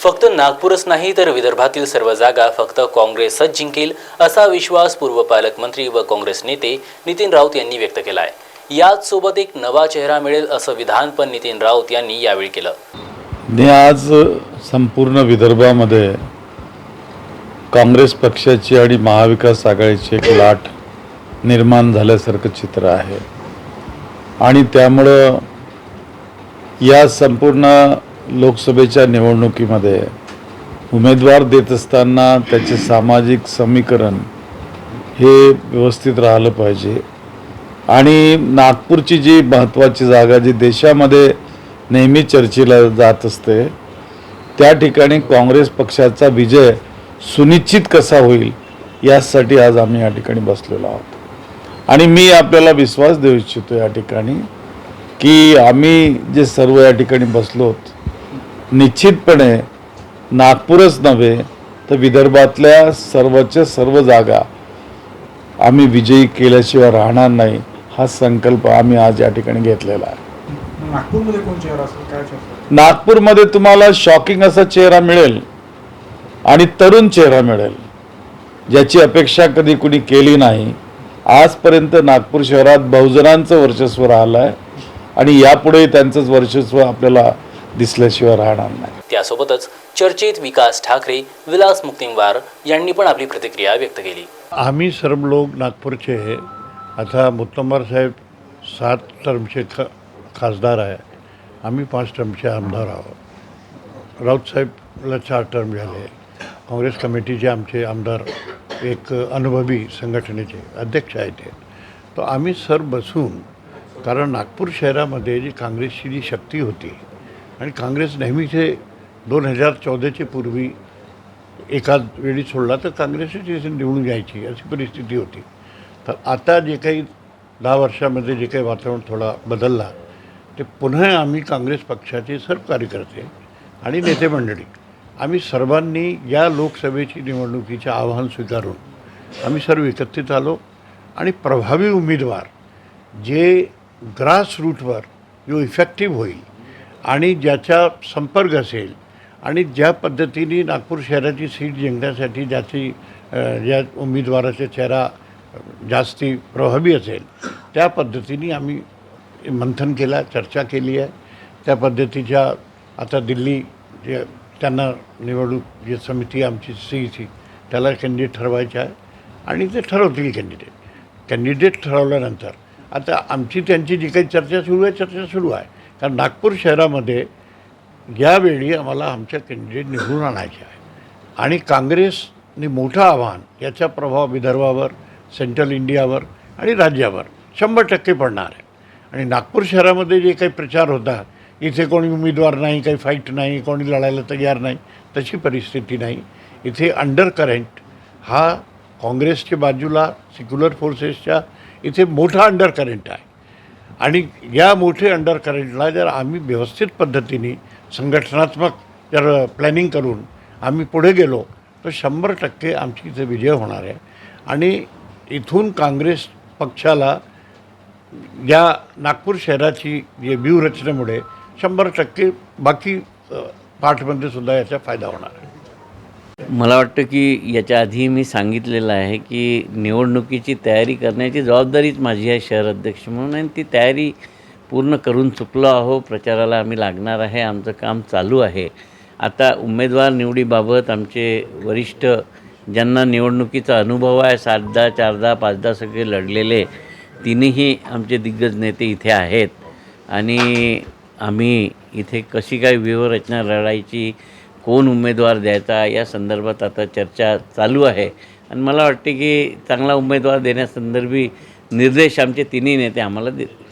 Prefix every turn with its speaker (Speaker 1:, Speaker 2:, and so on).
Speaker 1: फक्त नागपूरच नाही तर विदर्भातील सर्व जागा फक्त काँग्रेसच जिंकेल असा विश्वास पूर्व पालकमंत्री व काँग्रेस नेते नितीन राऊत यांनी व्यक्त केला आहे याच सोबत एक नवा चेहरा मिळेल असं विधान पण नितीन राऊत यांनी यावेळी केलं.
Speaker 2: मी आज संपूर्ण विदर्भामध्ये काँग्रेस पक्षाची आणि महाविकास आघाडीची एक लाट निर्माण झाल्यासारखं चित्र आहे. आणि त्यामुळं या संपूर्ण लोकसभेच्या निवडणुकीमध्ये उमेदवार देत असताना त्याचे सामाजिक समीकरण हे व्यवस्थित राहिलं पाहिजे. आणि नागपूरची जी महत्त्वाची जागा जी देशामध्ये नेहमी चर्चेला जात असते त्या ठिकाणी काँग्रेस पक्षाचा विजय सुनिश्चित कसा होईल यासाठी आज आम्ही या ठिकाणी बसलेलो आहोत. आणि मी आपल्याला विश्वास देऊ इच्छितो या ठिकाणी की आम्ही जे सर्व या ठिकाणी बसलोत निश्चितपणे नागपूरच नव्हे तर विदर्भातल्या सर्वच्या सर्व जागा आम्ही विजयी केल्याशिवाय राहणार नाही हा संकल्प आम्ही आज या ठिकाणी घेतलेला आहे.
Speaker 3: नागपूरमध्ये कोण चेहरा असेल? काय
Speaker 2: नागपूरमध्ये तुम्हाला शॉकिंग असा चेहरा मिळेल आणि तरुण चेहरा मिळेल ज्याची अपेक्षा कधी कुणी केली नाही. आजपर्यंत नागपूर शहरात बहुजनांचं वर्चस्व राहिलं आहे आणि यापुढे त्यांचंच वर्चस्व आपल्याला दिसल्याशिवाय राहणार नाही.
Speaker 1: त्यासोबतच चर्चेत विकास ठाकरे विलास मुक्तिमवार यांनी पण आपली प्रतिक्रिया व्यक्त केली.
Speaker 4: आम्ही सर्व लोक नागपूरचे आहे. आता मुत्तमर साहेब सात टर्मचे ख खासदार आहे. आम्ही पाच टर्मचे आमदार आहोत. राऊत साहेबला चार टर्म झाले. काँग्रेस कमिटीचे आमचे आमदार एक अनुभवी संघटनेचे अध्यक्ष आहेत ते. तर आम्ही सर बसून कारण नागपूर शहरामध्ये जी काँग्रेसची जी शक्ती होती आणि काँग्रेस नेहमीचे दोन हजार चौदाच्या पूर्वी एकाच वेळी सोडला तर काँग्रेसची निवडून घ्यायची अशी परिस्थिती होती. तर आता जे काही दहा वर्षामध्ये जे काही वातावरण थोडा बदलला ते पुन्हा आम्ही काँग्रेस पक्षाचे सर्व कार्यकर्ते आणि नेते मंडळी आम्ही सर्वांनी या लोकसभेची निवडणुकीचे आव्हान स्वीकारून आम्ही सर्व एकत्रित आलो आणि प्रभावी उमेदवार जे ग्रासरूटवर जो इफेक्टिव्ह होईल आणि ज्याचा संपर्क असेल आणि ज्या पद्धतीने नागपूर शहराची सीट जिंकण्यासाठी ज्याची ज्या उमेदवाराचा चेहरा जास्ती प्रभावी असेल त्या पद्धतीने आम्ही मंथन केला चर्चा केली आहे. त्या पद्धतीच्या आता दिल्ली जे त्यांना निवडणूक जी समिती आमची सी सी त्याला कॅन्डिडेट ठरवायचे आहे आणि ते ठरवतील कॅन्डिडेट कॅन्डिडेट ठरवल्यानंतर आता आमची त्यांची जी काही चर्चा सुरू आहे चर्चा सुरू आहे. कारण नागपूर शहरामध्ये यावेळी आम्हाला आमच्या कॅन्डिडेट निवडून आणायचे आहे. आणि काँग्रेसने मोठं आव्हान याचा प्रभाव विदर्भावर सेंट्रल इंडियावर आणि राज्यावर शंभर टक्के पडणार आहे. आणि नागपूर शहरामध्ये जे काही प्रचार होता इथे कोणी उमेदवार नाही काही फाईट नाही कोणी लढायला तयार नाही तशी परिस्थिती नाही. इथे अंडर करंट हा काँग्रेसच्या बाजूला सेक्युलर फोर्सेसच्या इथे मोठा अंडर करंट आहे. आणि या मोठे अंडर करंटला जर आम्ही व्यवस्थित पद्धतीने संघटनात्मक जर प्लॅनिंग करून आम्ही पुढे गेलो तर शंभर टक्के आमची इथे विजय होणार आहे. आणि इथून काँग्रेस पक्षाला या नागपूर शहराची जे व्यूहरचनेमुळे शंभर टक्के बाकी पाठमध्ये सुद्धा याचा फायदा होणार आहे.
Speaker 5: मला वाटतं की याच्या आधी मी सांगितलेलं आहे की निवडणुकीची तयारी करण्याची जबाबदारीच माझी आहे शहर अध्यक्ष म्हणून आणि ती तयारी पूर्ण करून चुकलो आहो प्रचाराला आम्ही लागणार आहे आमचं काम चालू आहे. आता उमेदवार निवडीबाबत आमचे वरिष्ठ ज्यांना निवडणुकीचा अनुभव आहे सातदा चारदा पाचदा सगळे लढलेले तिन्ही आमचे दिग्गज नेते इथे आहेत. आणि आम्ही इथे कशी काय व्यूहरचना लढायची कोण उमेदवार द्यायचा या संदर्भात आता चर्चा चालू आहे. आणि मला वाटते की चांगला उमेदवार देण्यासंदर्भी निर्देश आमचे तिन्ही नेते आम्हाला देतील.